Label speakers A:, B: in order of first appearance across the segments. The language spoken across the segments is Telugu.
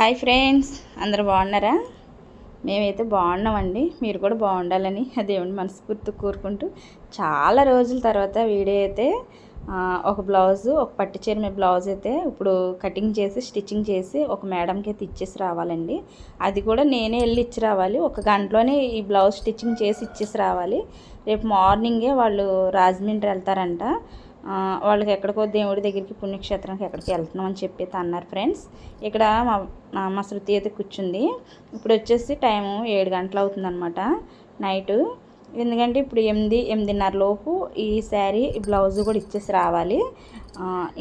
A: హాయ్ ఫ్రెండ్స్ అందరు బాగున్నారా? మేమైతే బాగున్నామండి మీరు కూడా బాగుండాలని దేవుని మనస్ఫూర్తి కోరుకుంటూ చాలా రోజుల తర్వాత వీడియో అయితే ఒక బ్లౌజు ఒక పట్టు చీర బ్లౌజ్ అయితే ఇప్పుడు కటింగ్ చేసి స్టిచ్చింగ్ చేసి ఒక మేడంకి అయితే ఇచ్చేసి రావాలండి. అది కూడా నేనే వెళ్ళి ఇచ్చి రావాలి. ఒక గంటలోనే ఈ బ్లౌజ్ స్టిచ్చింగ్ చేసి ఇచ్చేసి రావాలి. రేపు మార్నింగే వాళ్ళు రాజమండ్రి వెళ్తారంట. వాళ్ళకి ఎక్కడికో దేవుడి దగ్గరికి పుణ్యక్షేత్రానికి ఎక్కడికి వెళ్తున్నాం అని చెప్పి అన్నారు ఫ్రెండ్స్. ఇక్కడ మా మా శృతి అయితే కూర్చుంది. ఇప్పుడు వచ్చేసి టైము ఏడు గంటలు అవుతుందన్నమాట నైటు. ఎందుకంటే ఇప్పుడు ఎనిమిది ఎనిమిదిన్నర లోపు ఈ శారీ ఈ బ్లౌజ్ కూడా ఇచ్చేసి రావాలి.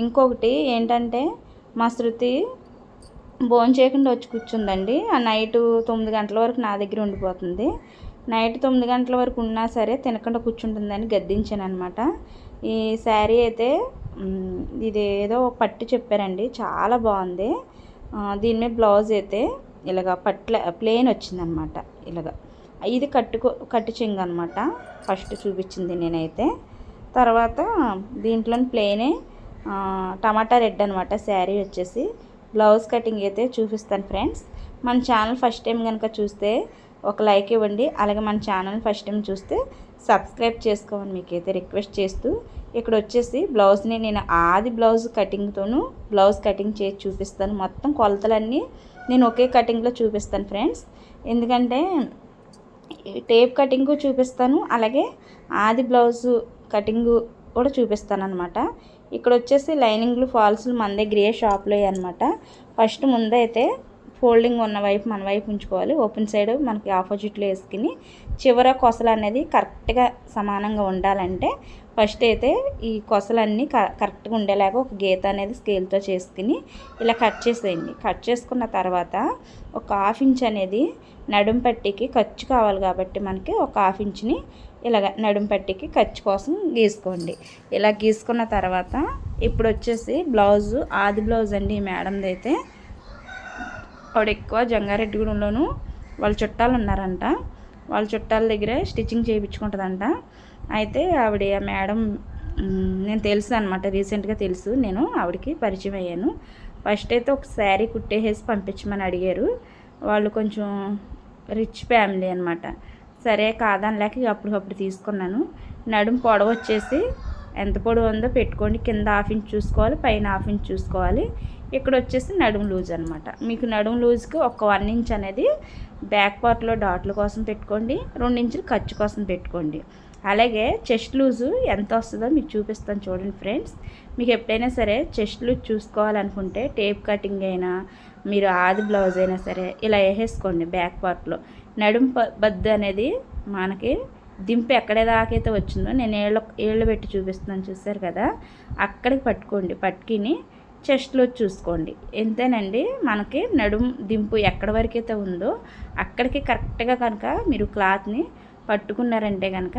A: ఇంకొకటి ఏంటంటే మా శృతి భోజనం చేయకుండా వచ్చి కూర్చుందండి. ఆ నైట్ తొమ్మిది గంటల వరకు నా దగ్గర ఉండిపోతుంది. నైట్ తొమ్మిది గంటల వరకు ఉన్నా సరే తినకుండా కూర్చుంటుందని గద్దించాను అనమాట ఈ శారీ అయితే ఇది ఏదో పట్టు చెప్పారండి. చాలా బాగుంది. దీని మీద బ్లౌజ్ అయితే ఇలాగ పట్ల ప్లెయిన్ వచ్చిందనమాట ఇలాగ. ఇది కట్టుకో కట్టు చెంగు అనమాట. ఫస్ట్ చూపించింది నేనైతే. తర్వాత దీంట్లో ప్లెయినే టమాటా రెడ్ అనమాట శారీ వచ్చేసి. బ్లౌజ్ కటింగ్ అయితే చూపిస్తాను ఫ్రెండ్స్. మన ఛానల్ ఫస్ట్ టైం కనుక చూస్తే ఒక లైక్ ఇవ్వండి. అలాగే మన ఛానల్ ఫస్ట్ టైం చూస్తే సబ్స్క్రైబ్ చేసుకోమని మీకైతే రిక్వెస్ట్ చేస్తూ ఇక్కడ వచ్చేసి బ్లౌజ్ని నేను ఆది బ్లౌజ్ కటింగ్తోనూ బ్లౌజ్ కటింగ్ చేసి చూపిస్తాను. మొత్తం కొలతలన్నీ నేను ఒకే కటింగ్లో చూపిస్తాను ఫ్రెండ్స్. ఎందుకంటే టేప్ కటింగ్ చూపిస్తాను అలాగే ఆది బ్లౌజు కటింగ్ కూడా చూపిస్తాను అనమాట ఇక్కడ వచ్చేసి లైనింగ్లు ఫాల్స్లు మన దగ్గర ఏ షాప్లో అనమాట ఫస్ట్ ముందైతే ఫోల్డింగ్ ఉన్న వైపు మన వైపు ఉంచుకోవాలి. ఓపెన్ సైడ్ మనకి ఆపోజిట్లో వేసుకుని చివర కొసలు అనేది కరెక్ట్గా సమానంగా ఉండాలంటే ఫస్ట్ అయితే ఈ కొసలన్నీ క కరెక్ట్గా ఉండేలాగా ఒక గీత అనేది స్కేల్తో చేసుకుని ఇలా కట్ చేసేయండి. కట్ చేసుకున్న తర్వాత ఒక హాఫ్ ఇంచ్ అనేది నడుం పట్టికి ఖర్చు కావాలి కాబట్టి మనకి ఒక హాఫ్ ఇంచ్ని ఇలాగ నడుం పట్టికి ఖర్చు కోసం గీసుకోండి. ఇలా గీసుకున్న తర్వాత ఇప్పుడు వచ్చేసి బ్లౌజు ఆది బ్లౌజ్ అండి ఈ మేడంది అయితే. ఆవిడ ఎక్కువ జంగారెడ్డిగూడెంలోనూ వాళ్ళ చుట్టాలు ఉన్నారంట. వాళ్ళ చుట్టాల దగ్గరే స్టిచ్చింగ్ చేయించుకుంటుందంట. అయితే ఆవిడ మేడం నేను తెలుసు అనమాట రీసెంట్గా తెలుసు. నేను ఆవిడకి పరిచయం అయ్యాను. ఫస్ట్ అయితే ఒక శారీ కుట్టేసేసి పంపించమని అడిగారు. వాళ్ళు కొంచెం రిచ్ ఫ్యామిలీ అనమాట సరే కాదనలేక ఇక అప్పటికప్పుడు తీసుకున్నాను. నడుం పొడవు వచ్చేసి ఎంత పొడవు ఉందో పెట్టుకోండి. కింద హాఫ్ ఇంచ్ చూసుకోవాలి పైన హాఫ్ ఇంచ్ చూసుకోవాలి. ఇక్కడ వచ్చేసి నడుం లూజ్ అనమాట మీకు నడుం లూజ్కి ఒక వన్ ఇంచ్ అనేది బ్యాక్ పార్ట్లో డాట్ల కోసం పెట్టుకోండి. రెండు ఇంచులు ఖర్చు కోసం పెట్టుకోండి. అలాగే చెస్ట్ లూజు ఎంత వస్తుందో మీకు చూపిస్తాను చూడండి ఫ్రెండ్స్. మీకు ఎప్పుడైనా సరే చెస్ట్ లూజ్ చూసుకోవాలనుకుంటే టేప్ కటింగ్ అయినా మీరు ఆది బ్లౌజ్ అయినా సరే ఇలా వేసేసుకోండి బ్యాక్ పార్ట్లో. నడుం బద్దు అనేది మనకి దింపు ఎక్కడ దాకైతే వచ్చిందో నేను ఏళ్ళ ఏళ్ళు పెట్టి చూపిస్తున్నాను చూసారు కదా అక్కడికి పట్టుకోండి. పట్టుకుని చెస్ట్లో చూసుకోండి. ఎంతేనండి? మనకి నడుం దింపు ఎక్కడి వరకైతే ఉందో అక్కడికి కరెక్ట్గా కనుక మీరు క్లాత్ని పట్టుకున్నారంటే కనుక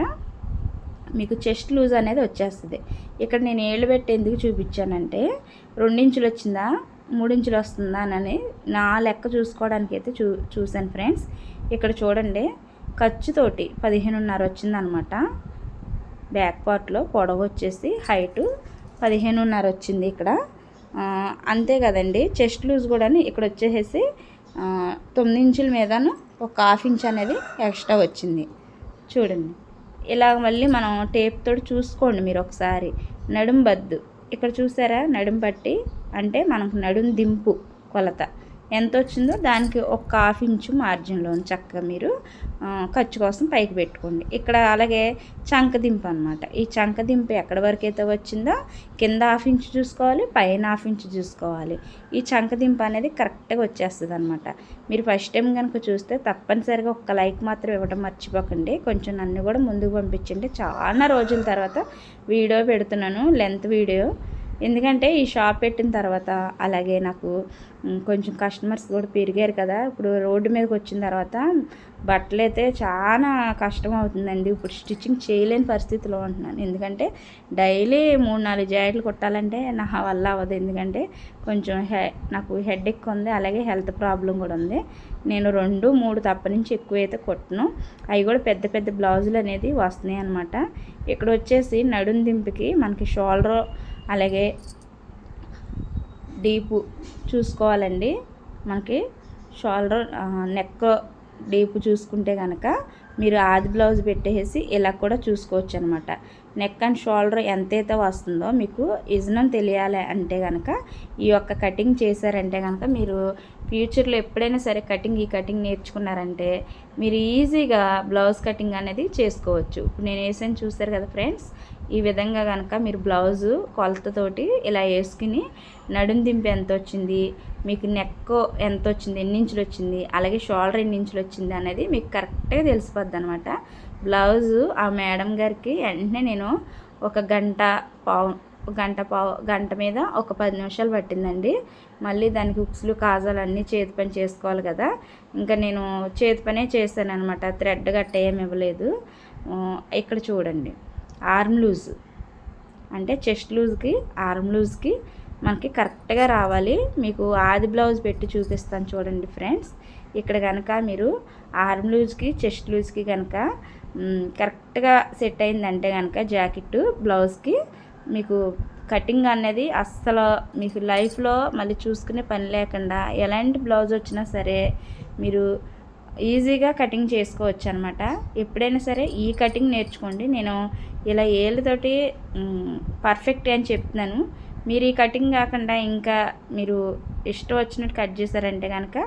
A: మీకు చెస్ట్ లూజ్ అనేది వచ్చేస్తుంది. ఇక్కడ నేను ఏళ్ళు పెట్టి ఎందుకు చూపించానంటే రెండించులు వచ్చిందా మూడించులు వస్తుందా అని నా లెక్క చూసుకోవడానికి అయితే చూ చూశాను ఫ్రెండ్స్. ఇక్కడ చూడండి ఖర్చుతోటి పదిహేనున్నర వచ్చిందనమాట. బ్యాక్ పార్ట్లో పొడవు వచ్చేసి హైటు పదిహేనున్నర వచ్చింది ఇక్కడ. అంతే కదండి చెస్ట్ లూజ్ కూడా ఇక్కడ వచ్చేసేసి తొమ్మిది ఇంచుల మీదను ఒక హాఫ్ ఇంచ్ అనేది ఎక్స్ట్రా వచ్చింది. చూడండి. ఇలా మళ్ళీ మనం టేప్తో చూసుకోండి మీరు ఒకసారి. నడుం బద్దు. ఇక్కడ చూసారా? నడుం పట్టి అంటే మనకు నడుం దింపు కొలత. ఎంత వచ్చిందో దానికి ఒక హాఫ్ ఇంచు మార్జిన్లో చక్కగా మీరు ఖర్చు కోసం పైకి పెట్టుకోండి. ఇక్కడ అలాగే చంక దింపు అనమాట ఈ చంక దింపు ఎక్కడి వరకు అయితే వచ్చిందో కింద హాఫ్ ఇంచ్ చూసుకోవాలి పైన హాఫ్ ఇంచ్ చూసుకోవాలి. ఈ చంక దింపు అనేది కరెక్ట్గా వచ్చేస్తుంది అనమాట మీరు ఫస్ట్ టైం కనుక చూస్తే తప్పనిసరిగా ఒక్క లైక్ మాత్రం ఇవ్వడం మర్చిపోకండి. కొంచెం నన్ను కూడా ముందుకు పంపించండి. చాలా రోజుల తర్వాత వీడియో పెడుతున్నాను. Length video. ఎందుకంటే ఈ షాప్ పెట్టిన తర్వాత అలాగే నాకు కొంచెం కస్టమర్స్ కూడా పెరిగారు కదా. ఇప్పుడు రోడ్డు మీదకి వచ్చిన తర్వాత బట్టలు అయితే చాలా కష్టం అవుతుందండి. ఇప్పుడు స్టిచ్చింగ్ చేయలేని పరిస్థితిలో ఉంటున్నాను. ఎందుకంటే డైలీ మూడు నాలుగు జాకెట్లు కుట్టాలంటే నా వల్ల అవ్వదు. ఎందుకంటే కొంచెం హె నాకు హెడ్ ఎక్ ఉంది. అలాగే హెల్త్ ప్రాబ్లం కూడా ఉంది. నేను రెండు మూడు తప్ప నుంచి ఎక్కువ అయితే కుట్టను. అవి కూడా పెద్ద పెద్ద బ్లౌజులు అనేది వస్తున్నాయి అనమాట ఇక్కడ వచ్చేసి నడుం దింపుకి మనకి షోల్డర్ అలాగే డీపు చూసుకోవాలండి. మనకి షోల్డర్ నెక్ డీప్ చూసుకుంటే కనుక మీరు ఆది బ్లౌజ్ పెట్టేసి ఇలా కూడా చూసుకోవచ్చు అనమాట నెక్ అండ్ షోల్డర్ ఎంతైతే వస్తుందో మీకు ఇజనం తెలియాలి అంటే కనుక ఈ యొక్క కటింగ్ చేశారంటే కనుక మీరు ఫ్యూచర్లో ఎప్పుడైనా సరే కటింగ్ ఈ కటింగ్ నేర్చుకున్నారంటే మీరు ఈజీగా బ్లౌజ్ కటింగ్ అనేది చేసుకోవచ్చు. ఇప్పుడు నేను వేసాను చూస్తారు కదా ఫ్రెండ్స్ ఈ విధంగా కనుక మీరు బ్లౌజు కొలతతోటి ఇలా వేసుకుని నడుం దింపు ఎంత వచ్చింది మీకు నెక్ ఎంత వచ్చింది ఎన్ని ఇంచులు వచ్చింది అలాగే షోల్డర్ ఎన్ని ఇంచులు వచ్చింది అనేది మీకు కరెక్ట్గా తెలిసిపోద్ది అనమాట బ్లౌజు ఆ మేడం గారికి వెంటనే నేను ఒక గంట పావు గంట పావు గంట మీద ఒక పది నిమిషాలు పట్టిందండి. మళ్ళీ దానికి ఉక్సులు కాజాలు అన్నీ చేతి పని చేసుకోవాలి కదా. ఇంకా నేను చేతి పనే చేశాను అనమాట థ్రెడ్ గట్ట ఏమి ఇవ్వలేదు. ఇక్కడ చూడండి. Arm loose. అంటే చెస్ట్ లూజ్కి ఆర్మ్ లూజ్కి మనకి కరెక్ట్గా రావాలి. మీకు ఆది బ్లౌజ్ పెట్టి చూపిస్తాను చూడండి ఫ్రెండ్స్. ఇక్కడ కనుక మీరు ఆర్మ్ లూజ్కి చెస్ట్ లూజ్కి కనుక కరెక్ట్గా సెట్ అయిందంటే కనుక జాకెట్ బ్లౌజ్కి మీకు కటింగ్ అనేది అస్సలు మీకు లైఫ్లో మళ్ళీ చూసుకునే పని లేకుండా ఎలాంటి బ్లౌజ్ వచ్చినా సరే మీరు ఈజీగా కటింగ్ చేసుకోవచ్చు అనమాట ఎప్పుడైనా సరే ఈ కటింగ్ నేర్చుకోండి. నేను ఇలా ఏళ్ళతోటి పర్ఫెక్ట్ అని చెప్తున్నాను. మీరు ఈ కటింగ్ కాకుండా ఇంకా మీరు ఇష్టం వచ్చినట్టు కట్ చేశారంటే కనుక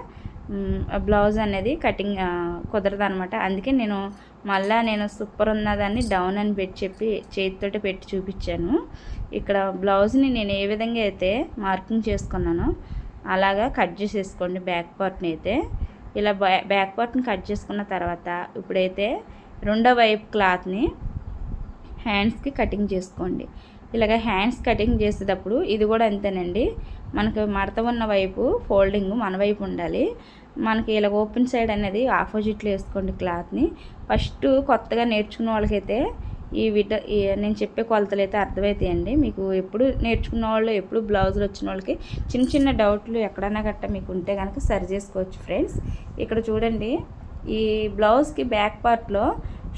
A: బ్లౌజ్ అనేది కటింగ్ కుదరదు అనమాట అందుకే నేను మళ్ళీ నేను సూపర్ ఉన్నదాన్ని డౌన్ అని పెట్టి చెప్పి చేతితోటి పెట్టి చూపించాను. ఇక్కడ బ్లౌజ్ని నేను ఏ విధంగా అయితే మార్కింగ్ చేసుకున్నానో అలాగా కట్ చేసేసుకోండి బ్యాక్ పార్ట్ని అయితే. ఇలా బ్యాక్ పార్ట్ని కట్ చేసుకున్న తర్వాత ఇప్పుడైతే రెండో వైపు క్లాత్ని హ్యాండ్స్కి కటింగ్ చేసుకోండి. ఇలాగ హ్యాండ్స్ కటింగ్ చేసేటప్పుడు ఇది కూడా అంతేనండి. మనకు మడత ఉన్న వైపు ఫోల్డింగ్ మన వైపు ఉండాలి. మనకి ఇలా ఓపెన్ సైడ్ అనేది ఆపోజిట్లో వేసుకోండి క్లాత్ని ఫస్ట్ కొత్తగా నేర్చుకున్న వాళ్ళకైతే ఈ విట నేను చెప్పే కొలతలు అయితే అర్థమవుతాయండి మీకు ఎప్పుడు నేర్చుకున్న వాళ్ళు ఎప్పుడు బ్లౌజులు వచ్చిన వాళ్ళకి చిన్న చిన్న డౌట్లు ఎక్కడన్నా గట్ట మీకు ఉంటే కనుక సరి చేసుకోవచ్చు ఫ్రెండ్స్. ఇక్కడ చూడండి ఈ బ్లౌజ్కి బ్యాక్ పార్ట్లో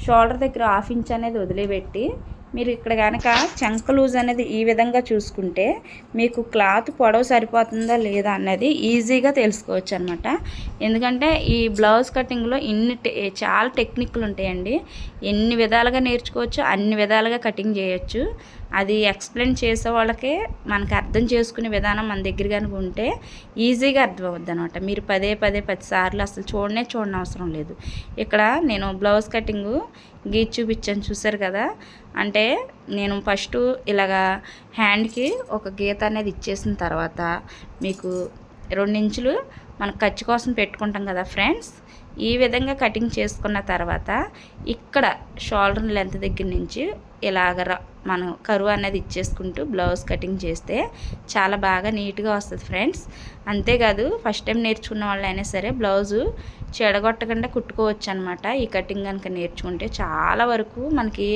A: షోల్డర్ దగ్గర హాఫ్ ఇంచ్ అనేది వదిలిపెట్టి మీరు ఇక్కడ కనుక చంక లూజ్ అనేది ఈ విధంగా చూసుకుంటే మీకు క్లాత్ పొడవు సరిపోతుందా లేదా అన్నది ఈజీగా తెలుసుకోవచ్చు అనమాట ఎందుకంటే ఈ బ్లౌజ్ కటింగ్లో ఇన్ని చాలా టెక్నిక్లు ఉంటాయండి. ఎన్ని విధాలుగా నేర్చుకోవచ్చు అన్ని విధాలుగా కటింగ్ చేయొచ్చు. అది ఎక్స్ప్లెయిన్ చేసే వాళ్ళకే మనకు అర్థం చేసుకునే విధానం మన దగ్గర కనుక ఉంటే ఈజీగా అర్థమవుద్ది అనమాట మీరు పదే పదే పది సార్లు అసలు చూడనే చూడని అవసరం లేదు. ఇక్కడ నేను బ్లౌజ్ కటింగు గీచి చూపించాను చూసారు కదా? అంటే నేను ఫస్ట్ ఇలాగా హ్యాండ్కి ఒక గీత అనేది ఇచ్చేసిన తర్వాత మీకు రెండించులు మన ఖర్చు కోసం పెట్టుకుంటాం కదా ఫ్రెండ్స్? ఈ విధంగా కటింగ్ చేసుకున్న తర్వాత ఇక్కడ షోల్డర్ లెంత్ దగ్గర నుంచి ఇలాగ మనం కరువు అనేది ఇచ్చేసుకుంటూ బ్లౌజ్ కటింగ్ చేస్తే చాలా బాగా నీట్గా వస్తుంది ఫ్రెండ్స్. అంతేకాదు ఫస్ట్ టైం నేర్చుకున్న వాళ్ళైనా సరే బ్లౌజు చెడగొట్టకుండా కుట్టుకోవచ్చు అనమాట ఈ కటింగ్ కనుక నేర్చుకుంటే చాలా వరకు మనకి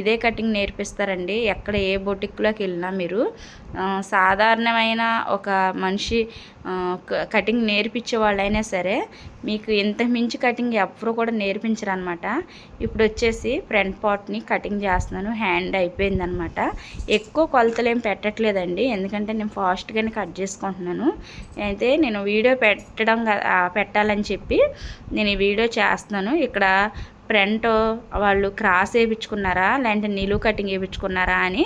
A: ఇదే కటింగ్ నేర్పిస్తారండి. ఎక్కడ ఏ బొటిక్లోకి వెళ్ళినా మీరు సాధారణమైన ఒక మనిషి కటింగ్ నేర్పించే వాళ్ళైనా సరే మీకు ఇంత మించి కటింగ్ ఎప్పుడూ కూడా నేర్పించరు అనమాట ఇప్పుడు వచ్చేసి ఫ్రంట్ పార్ట్ని కటింగ్ చేస్తున్నాను. హ్యాండ్ అయిపోయింది. అనమాట ఎక్కువ కొలతలు ఏం పెట్టట్లేదండి. ఎందుకంటే నేను ఫాస్ట్గానే కట్ చేసుకుంటున్నాను. అయితే నేను వీడియో పెట్టడం పెట్టాలని చెప్పి నేను ఈ వీడియో చేస్తున్నాను. ఇక్కడ ఫ్రంట్ వాళ్ళు క్రాస్ వేయించుకున్నారా? లేదంటే నిలువు కటింగ్ వేయించుకున్నారా అని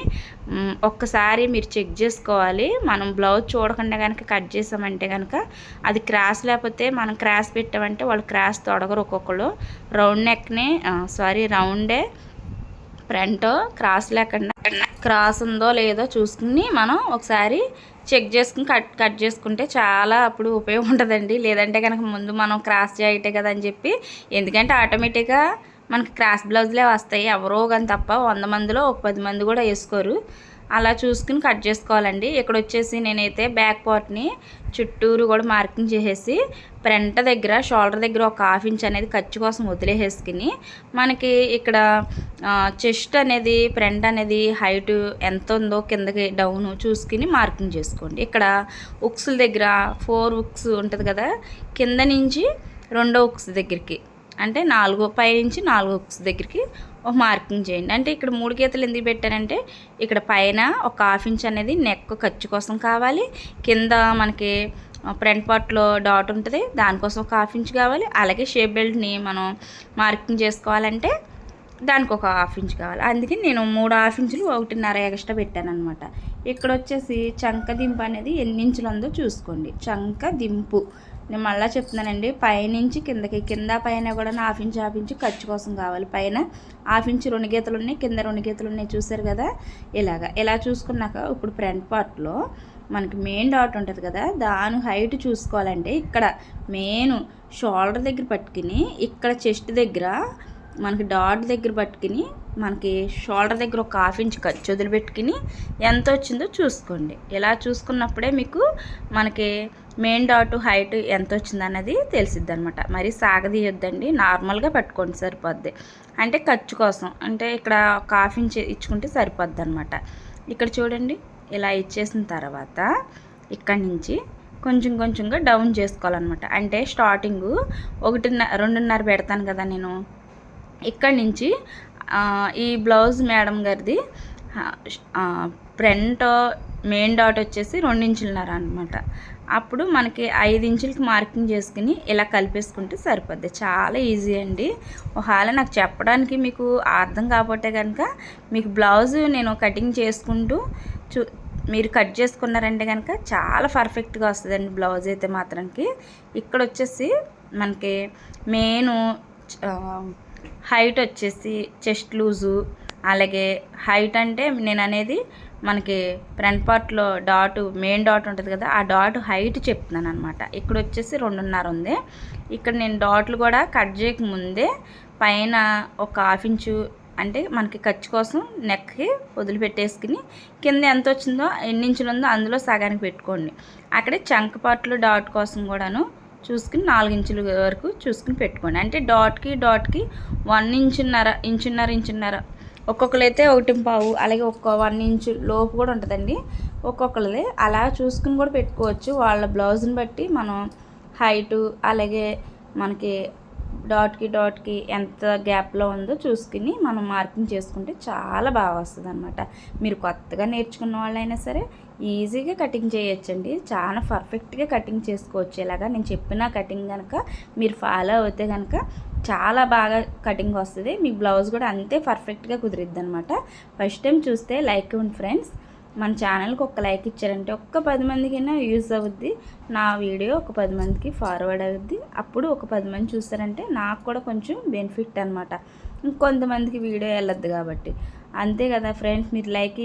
A: ఒక్కసారి మీరు చెక్ చేసుకోవాలి. మనం బ్లౌజ్ చూడకుండా కనుక కట్ చేసామంటే కనుక అది క్రాస్ లేకపోతే మనం క్రాస్ పెట్టామంటే వాళ్ళు క్రాస్ తొడగరు ఒక్కొక్కరు రౌండ్ నెక్నే సారీ రౌండే ఫ్రంట్ క్రాస్ లేకుండా క్రాస్ ఉందో లేదో చూసుకుని మనం ఒకసారి చెక్ చేసుకుని కట్ కట్ చేసుకుంటే చాలా అప్పుడు ఉపయోగం ఉంటుందండి. లేదంటే కనుక ముందు మనం క్రాస్ చేయటే కదా అని చెప్పి ఎందుకంటే ఆటోమేటిక్గా మనకి క్రాస్ బ్లౌజ్లే వస్తాయి. ఎవరో కానీ తప్ప వంద మందిలో ఒక పది మంది కూడా వేసుకోరు. అలా చూసుకుని కట్ చేసుకోవాలండి. ఇక్కడ వచ్చేసి నేనైతే బ్యాక్ పార్ట్ని చుట్టూరు కూడా మార్కింగ్ చేసేసి ఫ్రంట్ దగ్గర షోల్డర్ దగ్గర ఒక హాఫ్ ఇంచ్ అనేది ఖర్చు కోసం వదిలేసేసుకుని మనకి ఇక్కడ చెస్ట్ అనేది ఫ్రంట్ అనేది హైట్ ఎంత ఉందో కిందకి డౌన్ చూసుకుని మార్కింగ్ చేసుకోండి. ఇక్కడ ఉక్స్ల దగ్గర ఫోర్ ఉక్స్ ఉంటుంది కదా కింద నుంచి రెండో ఉక్స్ దగ్గరికి అంటే నాలుగో పై నుంచి నాలుగో ఉక్స్ దగ్గరికి ఒక మార్కింగ్ చేయండి. అంటే ఇక్కడ మూడు గీతలు ఎందుకు పెట్టానంటే ఇక్కడ పైన ఒక హాఫ్ ఇంచ్ అనేది నెక్ ఖర్చు కోసం కావాలి. కింద మనకి ఫ్రంట్ పార్ట్లో డాట్ ఉంటుంది. దానికోసం ఒక హాఫ్ ఇంచ్ కావాలి. అలాగే షేప్ బెల్ట్ని మనం మార్కింగ్ చేసుకోవాలంటే దానికి ఒక హాఫ్ ఇంచ్ కావాలి. అందుకే నేను మూడు హాఫ్ ఇంచులు ఒకటిన్నర ఎక్స్ట్రా పెట్టాను అనమాట ఇక్కడ వచ్చేసి చంక దింపు అనేది ఎన్ని ఇంచులు ఉందో చూసుకోండి. చంక దింపు. నేను మళ్ళీ చెప్తున్నానండి పైనుంచి కిందకి కింద పైన కూడా హాఫ్ ఇంచ్ హాఫ్ ఇంచ్ ఖర్చు కోసం కావాలి. పైన హాఫ్ ఇంచ్ రెండు గీతలు ఉన్నాయి కింద రెండు గీతలు ఉన్నాయి చూసారు కదా? ఇలాగా. ఇలా చూసుకున్నాక ఇప్పుడు ఫ్రంట్ పార్ట్లో మనకి మెయిన్ డాట్ ఉంటుంది కదా దాని హైట్ చూసుకోవాలంటే ఇక్కడ మెయిన్ షోల్డర్ దగ్గర పట్టుకుని ఇక్కడ చెస్ట్ దగ్గర మనకి డాట్ దగ్గర పట్టుకుని మనకి షోల్డర్ దగ్గర ఒక హాఫ్ ఇంచ్ ఖర్చు వదిలిపెట్టుకుని ఎంత వచ్చిందో చూసుకోండి. ఇలా చూసుకున్నప్పుడే మీకు మనకి మెయిన్ డాట్ హైట్ ఎంత వచ్చిందనేది తెలిసిద్ది అనమాట మరి సాగదీయొద్దండి నార్మల్గా పట్టుకోండి సరిపోద్ది. అంటే ఖర్చు కోసం అంటే ఇక్కడ ఒక హాఫ్ ఇంచ్ ఇచ్చుకుంటే సరిపోద్ది అనమాట ఇక్కడ చూడండి ఇలా ఇచ్చేసిన తర్వాత ఇక్కడి నుంచి కొంచెం కొంచెంగా డౌన్ చేసుకోవాలన్నమాట. అంటే స్టార్టింగ్ ఒకటిన్నర రెండున్నర పెడతాను కదా నేను. ఇక్కడి నుంచి ఈ బ్లౌజ్ మేడం గారిది ఫ్రంట్ మెయిన్ డాట్ వచ్చేసి రెండించులున్నర అనమాట అప్పుడు మనకి ఐదు ఇంచులకి మార్కింగ్ చేసుకుని ఇలా కలిపేసుకుంటే సరిపోద్ది. చాలా ఈజీ అండి. ఒకవేళ నాకు చెప్పడానికి మీకు అర్థం కాకపోతే కనుక మీకు బ్లౌజ్ నేను కటింగ్ చేసుకుంటూ చూ మీరు కట్ చేసుకున్నారంటే కనుక చాలా పర్ఫెక్ట్గా వస్తుందండి బ్లౌజ్ అయితే మాత్రానికి. ఇక్కడ వచ్చేసి మనకి మెయిన్ హైట్ వచ్చేసి చెస్ట్ లూజు అలాగే హైట్ అంటే నేను అనేది మనకి ఫ్రంట్ పార్ట్లో డాట్ మెయిన్ డాట్ ఉంటుంది కదా ఆ డాట్ హైట్ చెప్తున్నాను అనమాట ఇక్కడ వచ్చేసి రెండున్నర ఉంది. ఇక్కడ నేను డాట్లు కూడా కట్ చేయకముందే పైన ఒక హాఫ్ ఇంచు అంటే మనకి ఖర్చు కోసం నెక్కి వదిలిపెట్టేసుకుని కింద ఎంత వచ్చిందో ఎన్ని ఇంచులు ఉందో అందులో సగానికి పెట్టుకోండి. అక్కడే చంక పార్ట్లు డాట్ కోసం కూడాను చూసుకుని నాలుగు ఇంచుల వరకు చూసుకుని పెట్టుకోండి. అంటే డాట్కి డాట్కి వన్ ఇంచున్నర ఇంచున్నర ఇంచున్నర ఒక్కొక్కరైతే ఒకటి పావు అలాగే ఒక్క వన్ ఇంచు లోపు కూడా ఉంటుందండి. ఒక్కొక్కరిది అలా చూసుకుని కూడా పెట్టుకోవచ్చు. వాళ్ళ బ్లౌజ్ని బట్టి మనం హైటు అలాగే మనకి డాట్కి డాట్కి ఎంత గ్యాప్లో ఉందో చూసుకుని మనం మార్కింగ్ చేసుకుంటే చాలా బాగా వస్తుంది అనమాట మీరు కొత్తగా నేర్చుకున్న వాళ్ళైనా సరే ఈజీగా కటింగ్ చేయొచ్చండి. చాలా పర్ఫెక్ట్గా కటింగ్ చేసుకోవచ్చు. ఇలాగా నేను చెప్పిన కటింగ్ కనుక మీరు ఫాలో అవుతే కనుక చాలా బాగా కటింగ్ వస్తుంది. మీ బ్లౌజ్ కూడా అంతే పర్ఫెక్ట్గా కుదిరిద్ది అనమాట ఫస్ట్ టైం చూస్తే లైక్ ఉంది ఫ్రెండ్స్ మన ఛానల్కి ఒక లైక్ ఇచ్చారంటే ఒక్క పది మందికైనా యూజ్ అవుద్ది. నా వీడియో ఒక పది మందికి ఫార్వర్డ్ అవుద్ది. అప్పుడు ఒక పది మంది చూస్తారంటే నాకు కూడా కొంచెం బెనిఫిట్ అనమాట ఇంకొంతమందికి వీడియో వెళ్ళొద్దు కాబట్టి. అంతే కదా ఫ్రెండ్స్ మీరు లైక్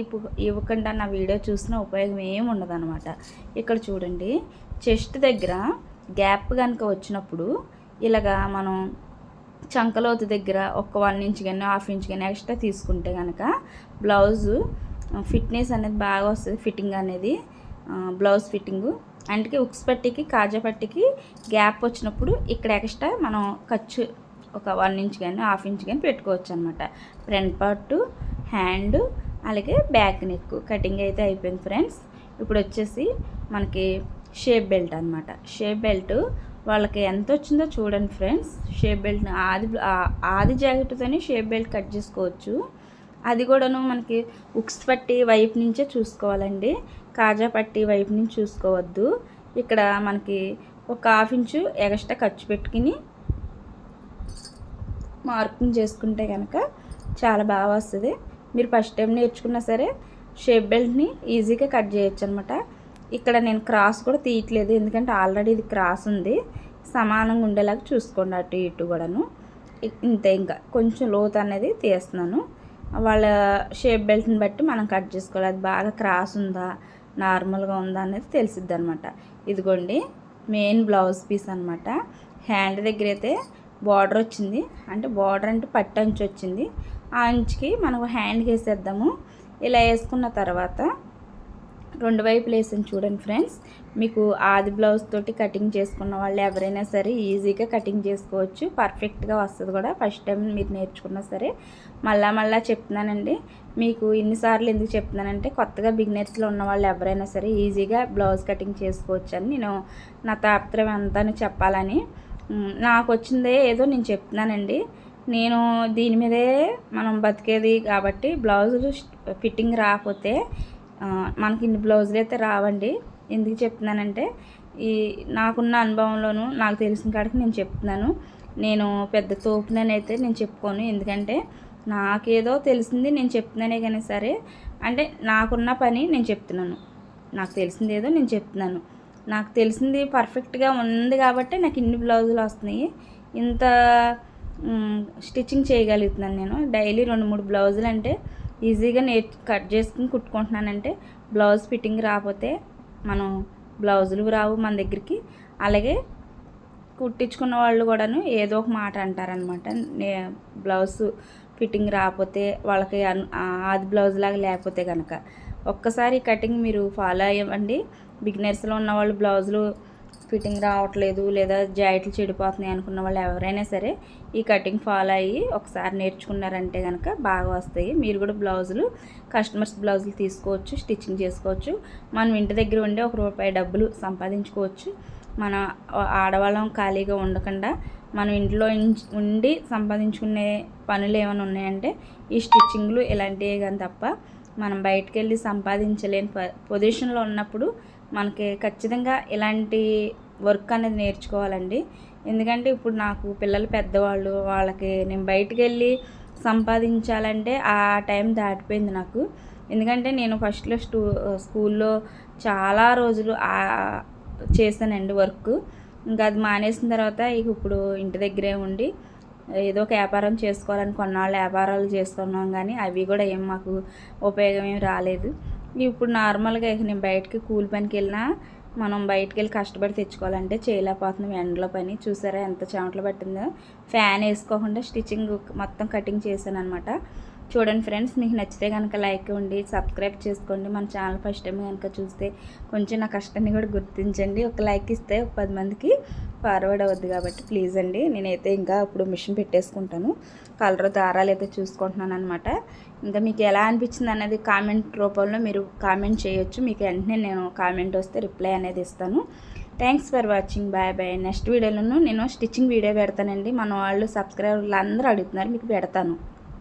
A: ఇవ్వకుండా నా వీడియో చూసిన ఉపయోగం ఏమి ఉండదు అనమాట ఇక్కడ చూడండి. చెస్ట్ దగ్గర గ్యాప్ కనుక వచ్చినప్పుడు ఇలాగా మనం చంకలోతు దగ్గర ఒక వన్ ఇంచ్ కానీ హాఫ్ ఇంచ్ కానీ ఎక్స్ట్రా తీసుకుంటే కనుక బ్లౌజు ఫిట్నెస్ అనేది బాగా వస్తుంది ఫిట్టింగ్ అనేది బ్లౌజ్ ఫిట్టింగు. అందుకే ఉక్స్ పట్టికి కాజా పట్టికి గ్యాప్ వచ్చినప్పుడు ఇక్కడ ఎక్స్ట్రా మనం ఖర్చు ఒక వన్ ఇంచ్ కానీ హాఫ్ ఇంచ్ కానీ పెట్టుకోవచ్చు అనమాట ఫ్రంట్ పార్ట్ హ్యాండ్ అలాగే బ్యాక్ నెక్. కటింగ్ అయితే అయిపోయింది ఫ్రెండ్స్. ఇప్పుడు వచ్చేసి మనకి షేప్ బెల్ట్ అనమాట షేప్ బెల్ట్ వాళ్ళకి ఎంత వచ్చిందో చూడండి ఫ్రెండ్స్. షేప్ బెల్ట్ ఆది ఆది జాకెట్తోనే షేప్ బెల్ట్ కట్ చేసుకోవచ్చు. అది కూడాను మనకి ఉక్స్ పట్టి వైపు నుంచే చూసుకోవాలండి. కాజా పట్టి వైపు నుంచి చూసుకోవద్దు. ఇక్కడ మనకి ఒక హాఫ్ ఇంచు ఎగస్ట్రా ఖర్చు పెట్టుకుని మార్కింగ్ చేసుకుంటే కనుక చాలా బాగా వస్తుంది. మీరు ఫస్ట్ టైం నేర్చుకున్నా సరే షేప్ బెల్ట్ని ఈజీగా కట్ చేయొచ్చు అనమాట ఇక్కడ నేను క్రాస్ కూడా తీయట్లేదు ఎందుకంటే ఆల్రెడీ ఇది క్రాస్ ఉంది. సమానంగా ఉండేలాగా చూసుకోండి అటు ఇటు కూడాను. ఇంతే ఇంకా. కొంచెం లోతు అనేది తీస్తున్నాను. వాళ్ళ షేప్ బెల్ట్ని బట్టి మనం కట్ చేసుకోవాలి. అది బాగా క్రాస్ ఉందా నార్మల్గా ఉందా అనేది తెలిసిద్ది అనమాట ఇదిగోండి మెయిన్ బ్లౌజ్ పీస్ అనమాట. హ్యాండ్ దగ్గర అయితే బార్డర్ వచ్చింది. అంటే బార్డర్ అంటే పట్టు అంచు వచ్చింది. ఆ అంచుకి మనం హ్యాండ్కి వేసేద్దాము. ఇలా వేసుకున్న తర్వాత రెండు వైపులు వేసాను చూడండి ఫ్రెండ్స్. మీకు ఆది బ్లౌజ్ తోటి కటింగ్ చేసుకున్న వాళ్ళు ఎవరైనా సరే ఈజీగా కటింగ్ చేసుకోవచ్చు. పర్ఫెక్ట్గా వస్తుంది కూడా. ఫస్ట్ టైం మీరు నేర్చుకున్నా సరే. మళ్ళా మళ్ళా చెప్తున్నానండి. మీకు ఇన్నిసార్లు ఎందుకు చెప్తున్నానంటే కొత్తగా బిగినర్స్లో ఉన్న వాళ్ళు ఎవరైనా సరే ఈజీగా బ్లౌజ్ కటింగ్ చేసుకోవచ్చు అని నేను నా తాపత్రం అంతా చెప్పాలని. నాకు వచ్చిందే ఏదో నేను చెప్తున్నానండి. నేను దీని మీదే మనం బతికేది కాబట్టి బ్లౌజులు ఫిట్టింగ్ రాకపోతే మనకి ఇన్ని బ్లౌజులు అయితే రావండి. ఎందుకు చెప్తున్నానంటే ఈ నాకున్న అనుభవంలోనూ నాకు తెలిసిన కాడికి నేను చెప్తున్నాను. నేను పెద్ద తోపునైతే నేను చెప్పుకోను. ఎందుకంటే నాకేదో తెలిసింది నేను చెప్తున్నానే కానీ సరే అంటే నాకున్న పని నేను చెప్తున్నాను. నాకు తెలిసింది ఏదో నేను చెప్తున్నాను. నాకు తెలిసింది పర్ఫెక్ట్గా ఉంది కాబట్టి నాకు ఇన్ని బ్లౌజులు వస్తున్నాయి. ఇంత స్టిచ్చింగ్ చేయగలుగుతున్నాను నేను. డైలీ రెండు మూడు బ్లౌజులు అంటే ఈజీగా నేర్చు కట్ చేసుకుని కుట్టుకుంటున్నానంటే బ్లౌజ్ ఫిట్టింగ్ రాకపోతే మనం బ్లౌజులు రావు మన దగ్గరికి. అలాగే కుట్టించుకున్న వాళ్ళు కూడాను ఏదో ఒక మాట అంటారనమాట. నే బ్లౌజ్ ఫిట్టింగ్ రాకపోతే వాళ్ళకి ఆది బ్లౌజ్ లాగా లేకపోతే కనుక ఒక్కసారి కటింగ్ మీరు ఫాలో అయ్యండి. బిగినర్స్లో ఉన్న వాళ్ళు బ్లౌజులు ఫిట్టింగ్ రావట్లేదు లేదా జాయిట్లు చెడిపోతున్నాయి అనుకున్న వాళ్ళు ఎవరైనా సరే ఈ కటింగ్ ఫాలో అయ్యి ఒకసారి నేర్చుకున్నారంటే కనుక బాగా వస్తాయి. మీరు కూడా బ్లౌజులు కస్టమర్స్ బ్లౌజులు తీసుకోవచ్చు స్టిచ్చింగ్ చేసుకోవచ్చు. మనం ఇంటి దగ్గర ఉండే ఒక రూపాయి డబ్బులు సంపాదించుకోవచ్చు. మన ఆడవాళ్ళం ఖాళీగా ఉండకుండా మనం ఇంట్లో ఉండి సంపాదించుకునే పనులు ఏమైనా ఉన్నాయంటే ఈ స్టిచ్చింగ్లు ఇలాంటివి కానీ తప్ప మనం బయటకు వెళ్ళి సంపాదించలేని పొజిషన్లో ఉన్నప్పుడు మనకి ఖచ్చితంగా ఇలాంటి వర్క్ అనేది నేర్చుకోవాలండి. ఎందుకంటే ఇప్పుడు నాకు పిల్లలు పెద్దవాళ్ళు వాళ్ళకి నేను బయటికి వెళ్ళి సంపాదించాలంటే ఆ టైం దాటిపోయింది నాకు. ఎందుకంటే నేను ఫస్ట్లో స్టూ స్కూల్లో చాలా రోజులు చేశానండి వర్క్. ఇంకా అది మానేసిన తర్వాత ఇక ఇప్పుడు ఇంటి దగ్గరే ఉండి ఏదో ఒక వ్యాపారం చేసుకోవాలని కొన్నాళ్ళు వ్యాపారాలు చేసుకున్నాం కానీ అవి కూడా ఏం మాకు ఉపయోగం ఏం రాలేదు. ఇప్పుడు నార్మల్గా ఇక నేను బయటకి కూలి పనికి వెళ్ళినా మనం బయటకు వెళ్ళి కష్టపడి తెచ్చుకోవాలంటే చేయలేకపోతున్నాం. ఎండలో పని చూసారా ఎంత చెమటలు పట్టిందో. ఫ్యాన్ వేసుకోకుండా స్టిచ్చింగ్ మొత్తం కటింగ్ చేశాను అనమాట చూడండి ఫ్రెండ్స్ మీకు నచ్చితే కనుక లైక్ ఇవ్వండి సబ్స్క్రైబ్ చేసుకోండి. మన ఛానల్ ఫస్ట్ టైం కనుక చూస్తే కొంచెం నా కష్టాన్ని కూడా గుర్తించండి. ఒక లైక్ ఇస్తే ఒక పది మందికి ఫార్వర్డ్ అవ్వద్దు కాబట్టి ప్లీజ్ అండి. నేనైతే ఇంకా ఇప్పుడు మిషన్ పెట్టేసుకుంటాను. కలర్ దారాలు అయితే చూసుకుంటున్నాను అనమాట ఇంకా మీకు ఎలా అనిపించింది అనేది కామెంట్ రూపంలో మీరు కామెంట్ చేయొచ్చు. మీకు వెంటనే నేను కామెంట్ వస్తే రిప్లై అనేది ఇస్తాను. Thanks for watching. Bye bye. Next వీడియోలోనూ నేను స్టిచ్చింగ్ వీడియో పెడతానండి. మన వాళ్ళు సబ్స్క్రైబర్లు అందరూ అడుగుతున్నారు మీకు పెడతాను.